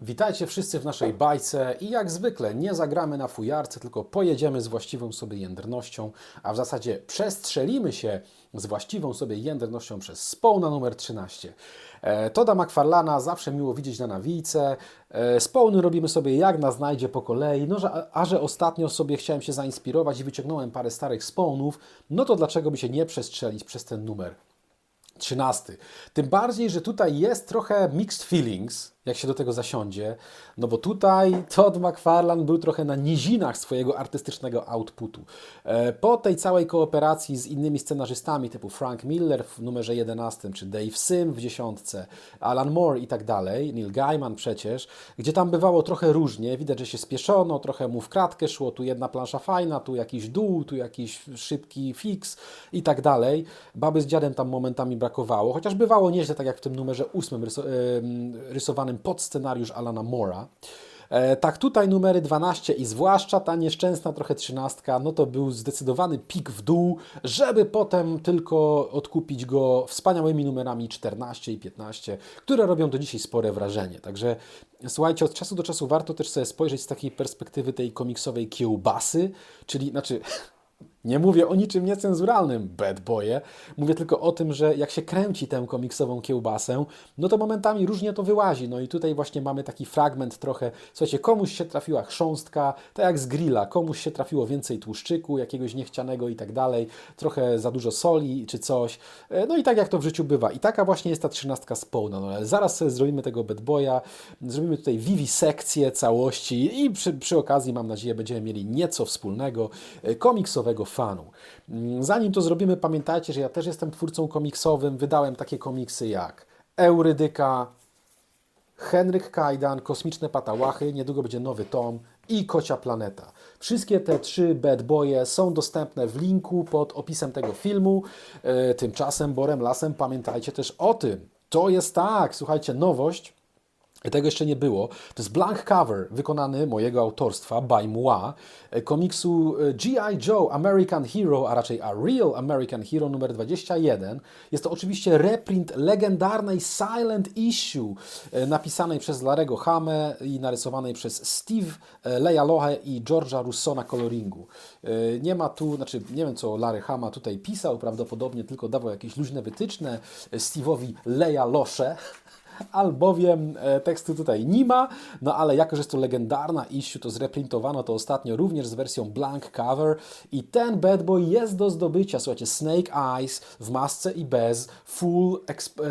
Witajcie wszyscy w naszej bajce i jak zwykle nie zagramy na fujarce, tylko pojedziemy z właściwą sobie jędrnością, a w zasadzie przestrzelimy się z właściwą sobie jędrnością przez spawna numer 13. E, Toda McFarlana zawsze miło widzieć na nawijce. E, Spawny robimy sobie jak nas znajdzie po kolei, no, że, a że ostatnio sobie chciałem się zainspirować i wyciągnąłem parę starych spawnów, no to dlaczego by się nie przestrzelić przez ten numer 13. Tym bardziej, że tutaj jest trochę mixed feelings, jak się do tego zasiądzie, no bo tutaj Todd McFarlane był trochę na nizinach swojego artystycznego outputu. E, Po tej całej kooperacji z innymi scenarzystami typu Frank Miller w numerze 11, czy Dave Sim w dziesiątce, Alan Moore i tak dalej, Neil Gaiman przecież, gdzie tam bywało trochę różnie, widać, że się spieszono, trochę mu w kratkę szło, tu jedna plansza fajna, tu jakiś dół, tu jakiś szybki fix i tak dalej. Baby z dziadem tam momentami brakowało, chociaż bywało nieźle, tak jak w tym numerze 8 ryso- pod scenariusz Alana Mora. E, Tak, tutaj numery 12 i zwłaszcza ta nieszczęsna trochę 13, no to był zdecydowany pik w dół, żeby potem tylko odkupić go wspaniałymi numerami 14 i 15, które robią do dzisiaj spore wrażenie. Także słuchajcie, od czasu do czasu warto też sobie spojrzeć z takiej perspektywy tej komiksowej kiełbasy, czyli znaczy nie mówię o niczym niecenzuralnym, bad boye. Mówię tylko o tym, że jak się kręci tę komiksową kiełbasę, no to momentami różnie to wyłazi. No i tutaj właśnie mamy taki fragment trochę, słuchajcie, komuś się trafiła chrząstka, tak jak z grilla, komuś się trafiło więcej tłuszczyku, jakiegoś niechcianego i tak dalej, trochę za dużo soli czy coś. E, No i tak jak to w życiu bywa. I taka właśnie jest ta trzynastka z Połna. No ale zaraz sobie zrobimy tego bad boya, zrobimy tutaj wiwisekcję całości i przy, przy okazji, mam nadzieję, będziemy mieli nieco wspólnego e, komiksowego fanu. Zanim to zrobimy, pamiętajcie, że ja też jestem twórcą komiksowym. Wydałem takie komiksy jak Eurydyka, Henryk Kajdan, Kosmiczne Patałachy, niedługo będzie nowy tom i Kocia Planeta. Wszystkie te trzy bad boye są dostępne w linku pod opisem tego filmu. E, Tymczasem Borem Lasem pamiętajcie też o tym. To jest tak, słuchajcie, nowość. Tego jeszcze nie było. To jest blank cover wykonany mojego autorstwa, by moi, e, komiksu e, G.I. Joe American Hero, a raczej A Real American Hero numer 21. Jest to oczywiście reprint legendarnej Silent Issue, e, napisanej przez Larego Hame i narysowanej przez Steve e, Leialohe i George'a Russo na coloringu. Nie ma tu, znaczy nie wiem co Larry Hama tutaj pisał, prawdopodobnie tylko dawał jakieś luźne wytyczne Steve'owi Leialosze, albowiem e, tekstu tutaj nie ma, no ale jako, że jest to legendarna issue, to zreprintowano to ostatnio również z wersją blank cover. I ten bad boy jest do zdobycia, słuchajcie, Snake Eyes w masce i bez, full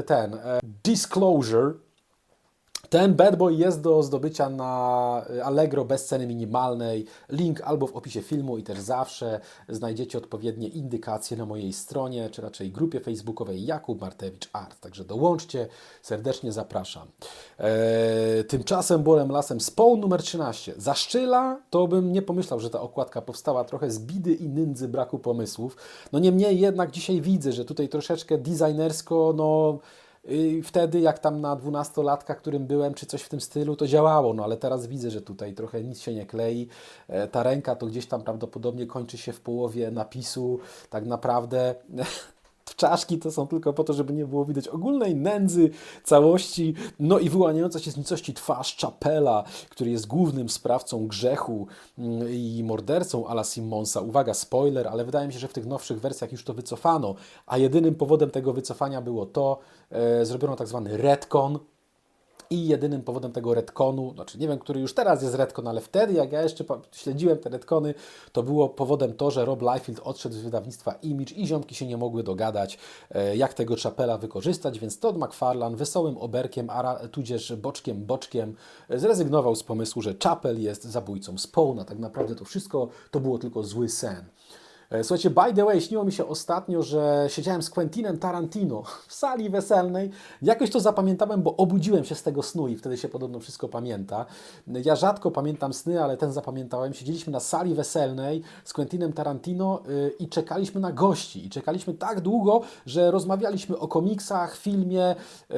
ten, e, disclosure, ten bad boy jest do zdobycia na Allegro bez ceny minimalnej. Link albo w opisie filmu i też zawsze znajdziecie odpowiednie indykacje na mojej stronie, czy raczej grupie facebookowej Jakub Martewicz Art. Także dołączcie, serdecznie zapraszam. Eee, tymczasem Borem Lasem Spawn numer 13. Zaszczyla to bym nie pomyślał, że ta okładka powstała trochę z bidy i nędzy braku pomysłów. No niemniej jednak dzisiaj widzę, że tutaj troszeczkę designersko, no i wtedy, jak tam na dwunastolatka, którym byłem, czy coś w tym stylu, to działało, no ale teraz widzę, że tutaj trochę nic się nie klei. E, Ta ręka to gdzieś tam prawdopodobnie kończy się w połowie napisu. Tak naprawdę czaszki to są tylko po to, żeby nie było widać ogólnej nędzy całości, no i wyłaniająca się z nicości twarz Chapela, który jest głównym sprawcą grzechu mm, i mordercą Ala Simmonsa. Uwaga, spoiler, ale wydaje mi się, że w tych nowszych wersjach już to wycofano, a jedynym powodem tego wycofania było to, e, zrobiono tak zwany retcon, i jedynym powodem tego retconu, znaczy nie wiem, który już teraz jest retcon, ale wtedy, jak ja jeszcze śledziłem te retcony, to było powodem to, że Rob Liefeld odszedł z wydawnictwa Image i ziomki się nie mogły dogadać, e, jak tego Chapela wykorzystać, więc Todd McFarlane wesołym oberkiem, a tudzież boczkiem, boczkiem e, zrezygnował z pomysłu, że Chapel jest zabójcą Spawna. Tak naprawdę to wszystko to było tylko zły sen. E, Słuchajcie, by the way, śniło mi się ostatnio, że siedziałem z Quentinem Tarantino w sali weselnej. Jakoś to zapamiętałem, bo obudziłem się z tego snu i wtedy się podobno wszystko pamięta. Ja rzadko pamiętam sny, ale ten zapamiętałem. Siedzieliśmy na sali weselnej z Quentinem Tarantino y, i czekaliśmy na gości. I czekaliśmy tak długo, że rozmawialiśmy o komiksach, filmie. Y,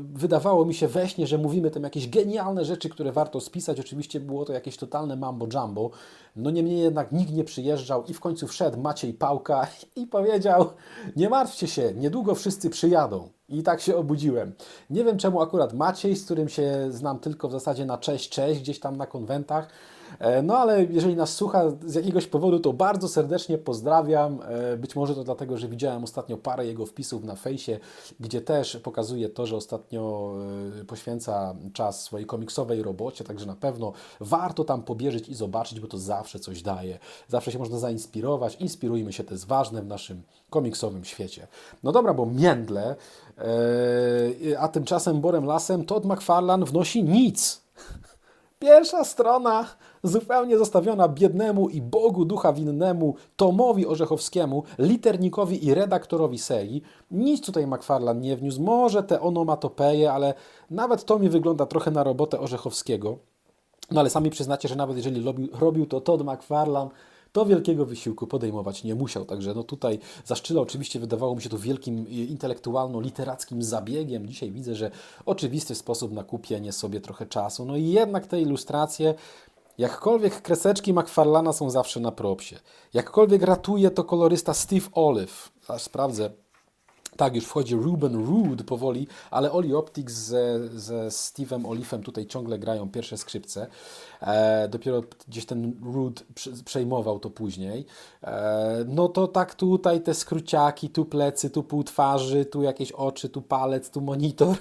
Wydawało mi się we śnie, że mówimy tam jakieś genialne rzeczy, które warto spisać. Oczywiście było to jakieś totalne mambo jumbo. No niemniej jednak nikt nie przyjeżdżał i w końcu wszedł Maciej Pałka i powiedział: Nie martwcie się, niedługo wszyscy przyjadą. I tak się obudziłem. Nie wiem czemu akurat Maciej, z którym się znam tylko w zasadzie na cześć, cześć, gdzieś tam na konwentach. E, No ale jeżeli nas słucha z jakiegoś powodu, to bardzo serdecznie pozdrawiam. E, Być może to dlatego, że widziałem ostatnio parę jego wpisów na fejsie, gdzie też pokazuje to, że ostatnio e, poświęca czas swojej komiksowej robocie, także na pewno warto tam pobieżeć i zobaczyć, bo to zawsze coś daje. Zawsze się można zainspirować. Inspirujmy się, to jest ważne w naszym komiksowym świecie. No dobra, bo międle, a tymczasem Borem Lasem Todd McFarlane wnosi nic. Pierwsza strona zupełnie zostawiona biednemu i Bogu ducha winnemu Tomowi Orzechowskiemu, liternikowi i redaktorowi serii. Nic tutaj McFarlane nie wniósł, może te onomatopeje, ale nawet to mi wygląda trochę na robotę Orzechowskiego. No ale sami przyznacie, że nawet jeżeli robił, robił to Todd McFarlane, to wielkiego wysiłku podejmować nie musiał. Także no tutaj Zaszczyla oczywiście wydawało mi się to wielkim y, intelektualno-literackim zabiegiem. Dzisiaj widzę, że oczywisty sposób na kupienie sobie trochę czasu. No i jednak te ilustracje, jakkolwiek kreseczki McFarlana są zawsze na propsie. Jakkolwiek ratuje to kolorysta Steve Olive. Aż sprawdzę, tak, już wchodzi Ruben Rood powoli, ale Oli Optics ze, ze Steve'em Olifem tutaj ciągle grają pierwsze skrzypce. E, dopiero gdzieś ten prze- przejmował to później. E, no to tak tutaj te skróciaki, tu plecy, tu pół twarzy, tu jakieś oczy, tu palec, tu monitor.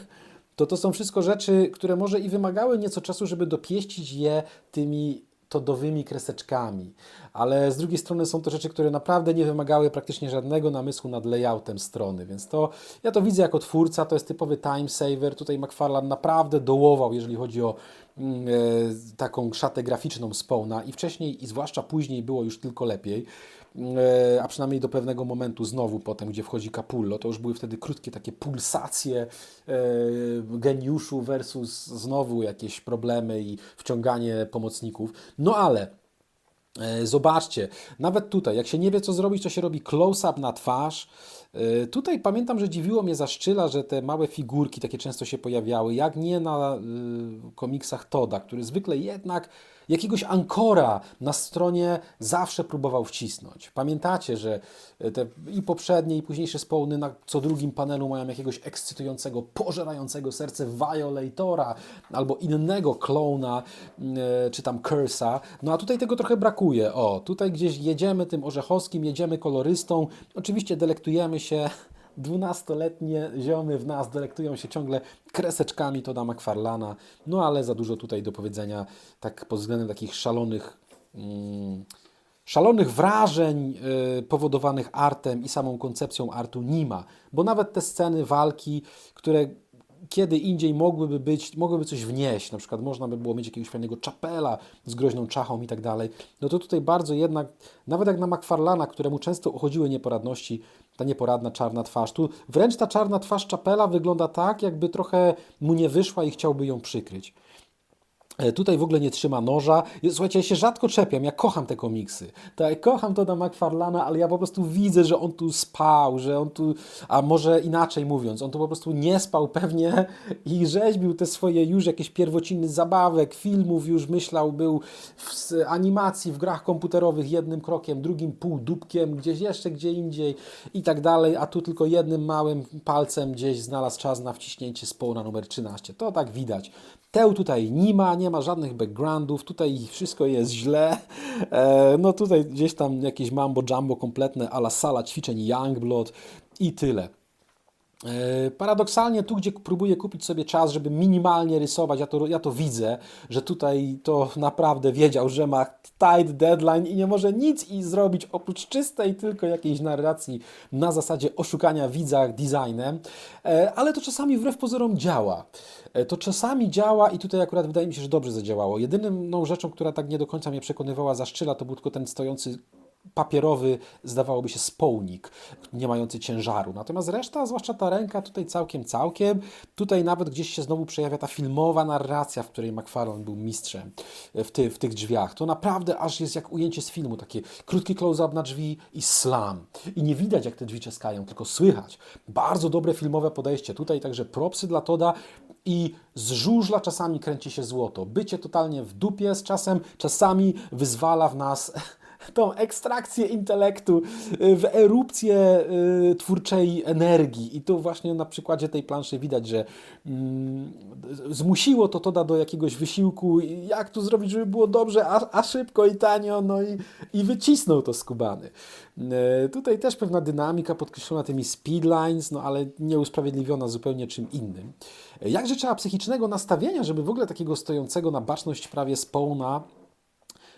To to są wszystko rzeczy, które może i wymagały nieco czasu, żeby dopieścić je tymi todowymi kreseczkami, ale z drugiej strony są to rzeczy, które naprawdę nie wymagały praktycznie żadnego namysłu nad layoutem strony, więc to ja to widzę jako twórca, to jest typowy time saver. Tutaj McFarlane naprawdę dołował, jeżeli chodzi o mm, e, taką szatę graficzną Spawna i wcześniej i zwłaszcza później było już tylko lepiej. E, a przynajmniej do pewnego momentu znowu potem, gdzie wchodzi Capullo, to już były wtedy krótkie takie pulsacje e, geniuszu versus znowu jakieś problemy i wciąganie pomocników. No ale E, Zobaczcie, nawet tutaj, jak się nie wie co zrobić, to się robi close-up na twarz. Tutaj pamiętam, że dziwiło mnie zaszczyla, że te małe figurki takie często się pojawiały, jak nie na komiksach Toda, który zwykle jednak jakiegoś ankora na stronie zawsze próbował wcisnąć. Pamiętacie, że te i poprzednie, i późniejsze spawny na co drugim panelu mają jakiegoś ekscytującego, pożerającego serce Violatora albo innego klona, e, czy tam Cursa. No a tutaj tego trochę brakuje. O, tutaj gdzieś jedziemy tym orzechowskim, jedziemy kolorystą. Oczywiście delektujemy się. 12-letnie ziomy w nas delektują się ciągle kreseczkami Toda McFarlana, no ale za dużo tutaj do powiedzenia tak pod względem takich szalonych mm, szalonych wrażeń y, powodowanych artem i samą koncepcją artu nie ma, bo nawet te sceny walki, które kiedy indziej mogłyby być, mogłyby coś wnieść, na przykład można by było mieć jakiegoś fajnego czapela z groźną czachą i tak dalej, no to tutaj bardzo jednak, nawet jak na McFarlana, któremu często uchodziły nieporadności, ta nieporadna czarna twarz, tu wręcz ta czarna twarz czapela wygląda tak, jakby trochę mu nie wyszła i chciałby ją przykryć. E, Tutaj w ogóle nie trzyma noża. Słuchajcie, ja się rzadko czepiam, ja kocham te komiksy. Tak, kocham to na McFarlana, ale ja po prostu widzę, że on tu spał, że on tu, a może inaczej mówiąc, on tu po prostu nie spał pewnie i rzeźbił te swoje już jakieś pierwociny zabawek, filmów już myślał, był w animacji, w grach komputerowych jednym krokiem, drugim półdubkiem, gdzieś jeszcze gdzie indziej i tak dalej, a tu tylko jednym małym palcem gdzieś znalazł czas na wciśnięcie spawna numer 13. To tak widać. Teł tutaj nie ma, nie ma żadnych backgroundów, tutaj wszystko jest źle. E, no tutaj gdzieś tam jakieś mambo jumbo kompletne, ala sala ćwiczeń Youngblood i tyle. E, Paradoksalnie tu, gdzie próbuję kupić sobie czas, żeby minimalnie rysować, ja to, ja to widzę, że tutaj to naprawdę wiedział, że ma tight deadline i nie może nic i zrobić oprócz czystej tylko jakiejś narracji na zasadzie oszukania widza designem, E, ale to czasami wbrew pozorom działa. E, To czasami działa i tutaj akurat wydaje mi się, że dobrze zadziałało. Jedyną rzeczą, która tak nie do końca mnie przekonywała za szczyla, to był tylko ten stojący papierowy, zdawałoby się, społnik, nie mający ciężaru. Natomiast reszta, zwłaszcza ta ręka, tutaj całkiem, całkiem. Tutaj nawet gdzieś się znowu przejawia ta filmowa narracja, w której McFarlane był mistrzem e, w, ty, w tych drzwiach. To naprawdę aż jest jak ujęcie z filmu, takie krótki close-up na drzwi i slam. I nie widać, jak te drzwi czeskają, tylko słychać. Bardzo dobre filmowe podejście. Tutaj także propsy dla Toda i z żużla czasami kręci się złoto. Bycie totalnie w dupie z czasem, czasami wyzwala w nas tą ekstrakcję intelektu y, w erupcję y, twórczej energii. I tu właśnie na przykładzie tej planszy widać, że mm, zmusiło to Toda do jakiegoś wysiłku, jak tu zrobić, żeby było dobrze, a, a szybko i tanio, no i, i wycisnął to skubany. Y, Tutaj też pewna dynamika podkreślona tymi speedlines, no ale nie usprawiedliwiona zupełnie czym innym. Jakże trzeba psychicznego nastawienia, żeby w ogóle takiego stojącego na baczność prawie Spawna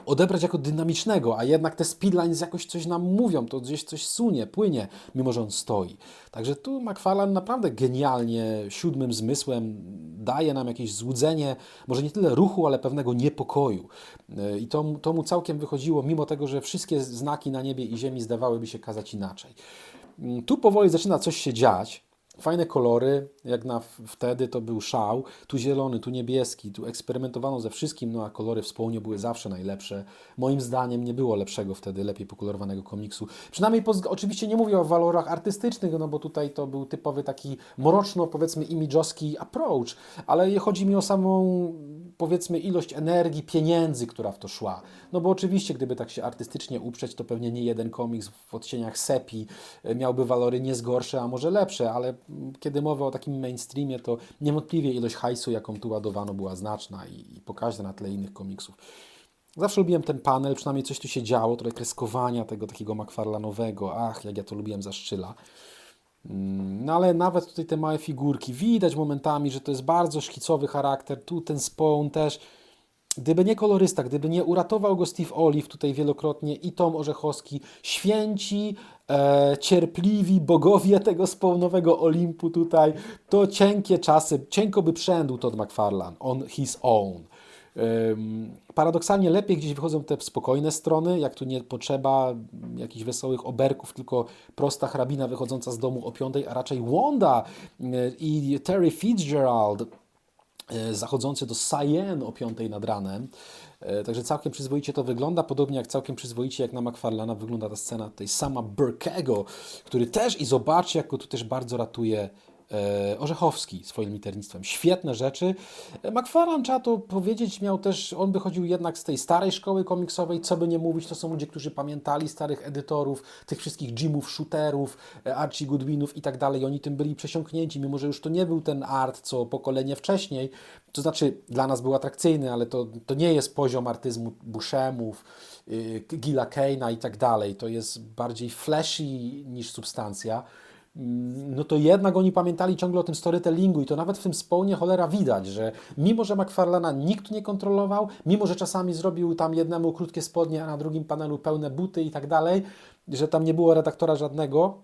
odebrać jako dynamicznego, a jednak te speedlines jakoś coś nam mówią, to gdzieś coś sunie, płynie, mimo że on stoi. Także tu McFarlane naprawdę genialnie, siódmym zmysłem daje nam jakieś złudzenie, może nie tyle ruchu, ale pewnego niepokoju. Yy, I to, to mu całkiem wychodziło, mimo tego, że wszystkie znaki na niebie i ziemi zdawałyby się kazać inaczej. Yy, Tu powoli zaczyna coś się dziać. Fajne kolory, jak na wtedy to był szał. Tu zielony, tu niebieski, tu eksperymentowano ze wszystkim, no a kolory w Spawnie były zawsze najlepsze. Moim zdaniem nie było lepszego wtedy, lepiej pokolorowanego komiksu. Przynajmniej wzg- oczywiście nie mówię o walorach artystycznych, no bo tutaj to był typowy taki mroczno, powiedzmy, imidżowski approach, ale chodzi mi o samą, powiedzmy, ilość energii, pieniędzy, która w to szła. No bo oczywiście, gdyby tak się artystycznie uprzeć, to pewnie nie jeden komiks w odcieniach sepi e, miałby walory nie zgorsze, a może lepsze, ale mm, kiedy mowa o takim mainstreamie, to niewątpliwie ilość hajsu, jaką tu ładowano, była znaczna i, i pokaźna na tle innych komiksów. Zawsze lubiłem ten panel, przynajmniej coś tu się działo, trochę kreskowania tego takiego McFarlane'owego. Ach, jak ja to lubiłem za szczyla. Mm, No ale nawet tutaj te małe figurki, widać momentami, że to jest bardzo szkicowy charakter. Tu ten Spawn też. Gdyby nie kolorysta, gdyby nie uratował go Steve Olive tutaj wielokrotnie i Tom Orzechowski, święci, e, cierpliwi bogowie tego spawnowego Olimpu tutaj, to cienkie czasy, cienko by przędł Todd McFarlane on his own. Paradoksalnie lepiej gdzieś wychodzą te spokojne strony, jak tu nie potrzeba jakichś wesołych oberków, tylko prosta hrabina wychodząca z domu o piątej, a raczej Wanda y, i Terry Fitzgerald e, zachodzący do Cyan o 5 nad ranem. E, Także całkiem przyzwoicie to wygląda, podobnie jak całkiem przyzwoicie jak na McFarlana wygląda ta scena tej sama Burkego, który też i zobaczcie, jak go tu też bardzo ratuje e, Orzechowski swoim liternictwem. Świetne rzeczy. E, McFarlane, trzeba to powiedzieć, miał też, on wychodził jednak z tej starej szkoły komiksowej, co by nie mówić, to są ludzie, którzy pamiętali starych edytorów, tych wszystkich Jimów, Shooterów, e, Archie Goodwinów i tak dalej. Oni tym byli przesiąknięci, mimo że już to nie był ten art, co pokolenie wcześniej. To znaczy, dla nas był atrakcyjny, ale to, to nie jest poziom artyzmu Bushemów, yy, Gilla Kane'a i tak dalej. To jest bardziej flashy niż substancja. Mm, No to jednak oni pamiętali ciągle o tym storytellingu i to nawet w tym spawnie cholera widać, że mimo, że McFarlana nikt nie kontrolował, mimo, że czasami zrobił tam jednemu krótkie spodnie, a na drugim panelu pełne buty i tak dalej, że tam nie było redaktora żadnego,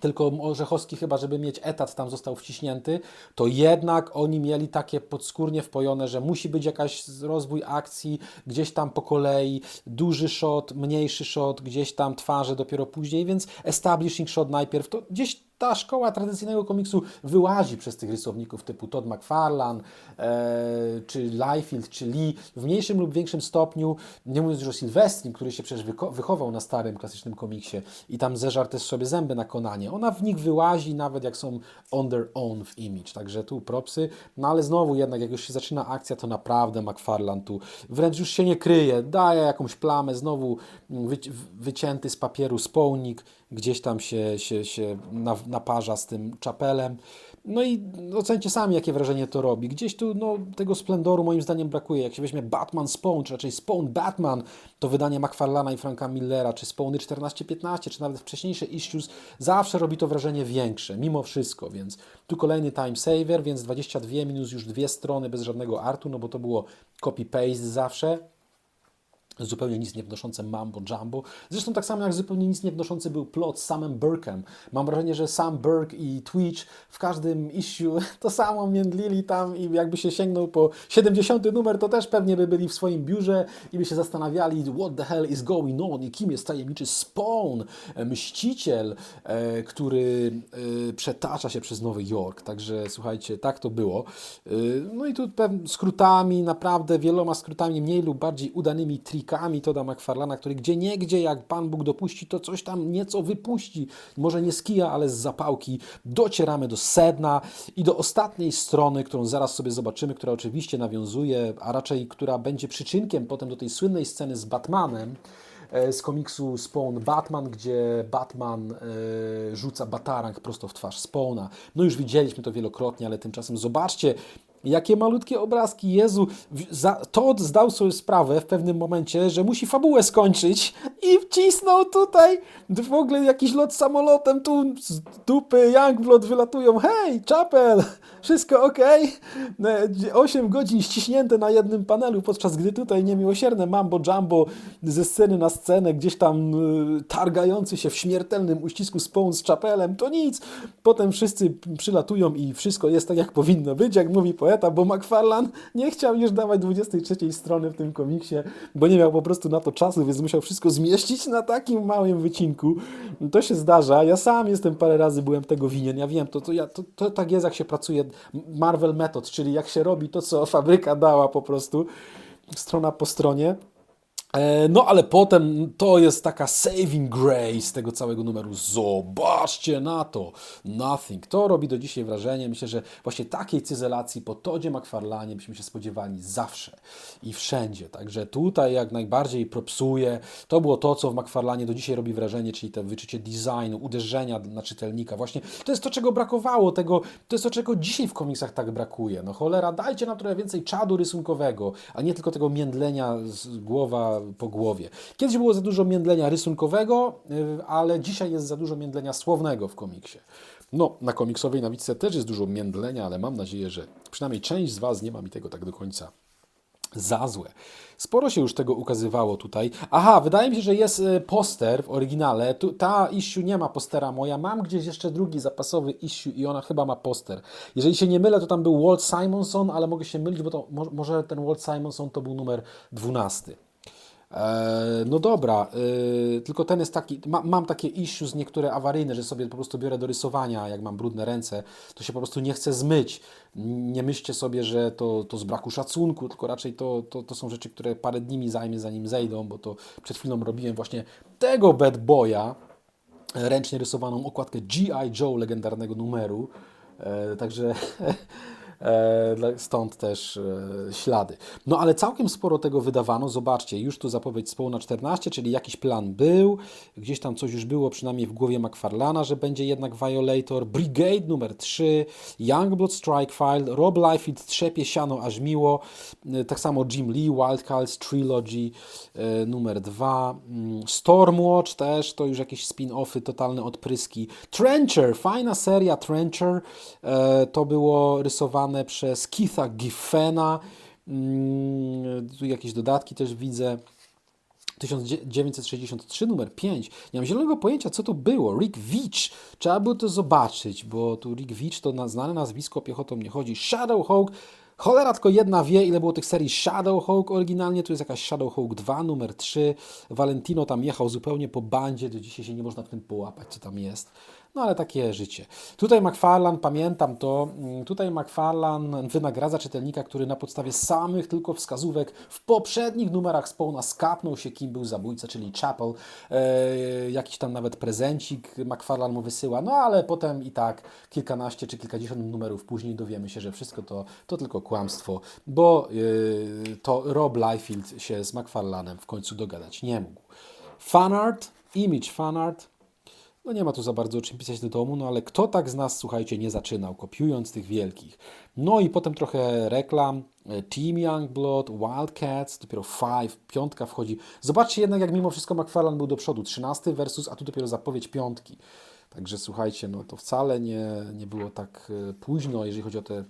tylko Orzechowski chyba, żeby mieć etat tam został wciśnięty, to jednak oni mieli takie podskórnie wpojone, że musi być jakaś rozwój akcji, gdzieś tam po kolei, duży shot, mniejszy shot, gdzieś tam twarze dopiero później, więc establishing shot najpierw, to gdzieś ta szkoła tradycyjnego komiksu wyłazi przez tych rysowników typu Todd McFarlane, e, czy Liefeld, czy Lee, w mniejszym lub większym stopniu, nie mówiąc już o Sylwestrim, który się przecież wychował na starym, klasycznym komiksie i tam zeżarł też sobie zęby na konanie. Ona w nich wyłazi, nawet jak są on their own w image, także tu propsy, no ale znowu jednak, jak już się zaczyna akcja, to naprawdę McFarlane tu wręcz już się nie kryje, daje jakąś plamę, znowu wyci- wycięty z papieru spownik, gdzieś tam się, się, się na- naparza z tym czapelem. No i ocencie sami, jakie wrażenie to robi. Gdzieś tu no, tego splendoru moim zdaniem brakuje. Jak się weźmie Batman Spawn, czy raczej Spawn Batman, to wydanie McFarlana i Franka Millera, czy Spawny 14-15, czy nawet wcześniejsze issues, zawsze robi to wrażenie większe, mimo wszystko. Więc tu kolejny time saver, więc 22 minus już dwie strony bez żadnego artu, no bo to było copy-paste zawsze zupełnie nic nie wnoszące Mambo Jumbo. Zresztą tak samo jak zupełnie nic nie wnoszący był plot z samym Burkem. Mam wrażenie, że sam Burke i Twitch w każdym issue to samo międlili tam i jakby się sięgnął po 70 numer, to też pewnie by byli w swoim biurze i by się zastanawiali what the hell is going on i kim jest tajemniczy Spawn, e, mściciel, e, który e, przetacza się przez Nowy Jork. Także słuchajcie, tak to było. No i tu skrótami, naprawdę wieloma skrótami, mniej lub bardziej udanymi trikami Toda McFarlana, który gdzie niegdzie, jak Pan Bóg dopuści, to coś tam nieco wypuści. Może nie z kija, ale z zapałki. Docieramy do sedna i do ostatniej strony, którą zaraz sobie zobaczymy, która oczywiście nawiązuje, a raczej która będzie przyczynkiem potem do tej słynnej sceny z Batmanem, e, z komiksu Spawn Batman, gdzie Batman e, rzuca batarang prosto w twarz Spawna. No już widzieliśmy to wielokrotnie, ale tymczasem zobaczcie, Jakie malutkie obrazki, Jezu. Todd zdał sobie sprawę w pewnym momencie, że musi fabułę skończyć i wcisnął tutaj w ogóle jakiś lot samolotem, tu z dupy Youngblood wylatują. Hej, Chapel, wszystko ok? 8 godzin ściśnięte na jednym panelu, podczas gdy tutaj niemiłosierne mambo jumbo ze sceny na scenę, gdzieś tam y, targający się w śmiertelnym uścisku Spawn z Chapelem, to nic. Potem wszyscy przylatują i wszystko jest tak, jak powinno być, jak mówi poeta, bo McFarlane nie chciał już dawać 23 strony w tym komiksie, bo nie miał po prostu na to czasu, więc musiał wszystko zmieścić na takim małym wycinku. To się zdarza. Ja sam jestem parę razy byłem tego winien. Ja wiem, to, to, ja, to, to tak jest, jak się pracuje Marvel Method, czyli jak się robi to, co fabryka dała po prostu, strona po stronie. E, No, ale potem to jest taka saving grace tego całego numeru. Zobaczcie na to. Nothing. To robi do dzisiaj wrażenie. Myślę, że właśnie takiej cyzelacji po Todzie McFarlanie byśmy się spodziewali zawsze i wszędzie. Także tutaj jak najbardziej propsuje. To było to, co w McFarlanie do dzisiaj robi wrażenie, czyli to wyczucie designu, uderzenia na czytelnika. Właśnie to jest to, czego brakowało. Tego, to jest to, czego dzisiaj w komiksach tak brakuje. No cholera, dajcie nam trochę więcej czadu rysunkowego, a nie tylko tego międlenia z głowa po głowie. Kiedyś było za dużo międlenia rysunkowego, y, ale dzisiaj jest za dużo międlenia słownego w komiksie. No, na komiksowej nawicce też jest dużo międlenia, ale mam nadzieję, że przynajmniej część z Was nie ma mi tego tak do końca za złe. Sporo się już tego ukazywało tutaj. Aha, wydaje mi się, że jest e, poster w oryginale. Tu, ta issue nie ma postera moja. Mam gdzieś jeszcze drugi zapasowy issue i ona chyba ma poster. Jeżeli się nie mylę, to tam był Walt Simonson, ale mogę się mylić, bo to mo- może ten Walt Simonson to był numer 12. E, No dobra, e, tylko ten jest taki, ma, mam takie issues niektóre awaryjne, że sobie po prostu biorę do rysowania, jak mam brudne ręce, to się po prostu nie chcę zmyć. Nie myślcie sobie, że to, to z braku szacunku, tylko raczej to, to, to są rzeczy, które parę dni mi zajmie, zanim zejdą, bo to przed chwilą robiłem właśnie tego bad boya, ręcznie rysowaną okładkę G.I. Joe legendarnego numeru. E, także stąd też e, ślady. No ale całkiem sporo tego wydawano. Zobaczcie, już tu zapowiedź Spawna 14, czyli jakiś plan był. Gdzieś tam coś już było, przynajmniej w głowie McFarlana, że będzie jednak Violator. Brigade numer 3, Youngblood Strike File, Rob Liefeld trzepie siano aż miło. E, Tak samo Jim Lee, Wildcards Trilogy e, numer 2. Stormwatch też, to już jakieś spin-offy, totalne odpryski. Trencher, fajna seria Trencher. E, To było rysowane przez Keitha Giffena. Mm, Tu jakieś dodatki też widzę. 1963, numer 5. Nie mam zielonego pojęcia, co to było. Rick Veitch. Trzeba było to zobaczyć, bo tu Rick Veitch to na znane nazwisko, piechotą nie chodzi. Shadowhawk. Cholera, tylko jedna wie, ile było tych serii Shadowhawk oryginalnie. Tu jest jakaś Shadowhawk 2, numer 3. Valentino tam jechał zupełnie po bandzie. Do dzisiaj się nie można w tym połapać, co tam jest. No ale takie życie. Tutaj McFarlane, pamiętam to, mm, tutaj McFarlane wynagradza czytelnika, który na podstawie samych tylko wskazówek w poprzednich numerach Spawna skapnął się, kim był zabójca, czyli Chapel. E, jakiś tam nawet prezencik McFarlane mu wysyła, no ale potem i tak kilkanaście czy kilkadziesiąt numerów później dowiemy się, że wszystko to, to tylko kłamstwo, bo e, to Rob Liefeld się z McFarlanem w końcu dogadać nie mógł. Fanart, image fanart, no nie ma tu za bardzo o czym pisać do domu, no ale kto tak z nas, słuchajcie, nie zaczynał, kopiując tych wielkich. No i potem trochę reklam, e, Team Youngblood, Wildcats, dopiero Five, piątka wchodzi. Zobaczcie jednak, jak mimo wszystko McFarlane był do przodu, 13 versus, a tu dopiero zapowiedź piątki. Także słuchajcie, no to wcale nie, nie było tak e, późno, jeżeli chodzi o tę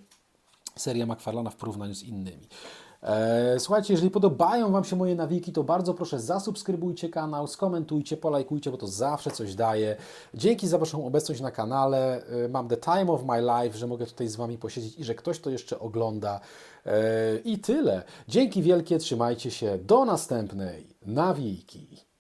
serię McFarlana w porównaniu z innymi. E, Słuchajcie, jeżeli podobają Wam się moje nawiki, to bardzo proszę zasubskrybujcie kanał, skomentujcie, polajkujcie, bo to zawsze coś daje. Dzięki za Waszą obecność na kanale. E, Mam the time of my life, że mogę tutaj z Wami posiedzieć i że ktoś to jeszcze ogląda. E, I tyle. Dzięki wielkie, trzymajcie się. Do następnej nawiki.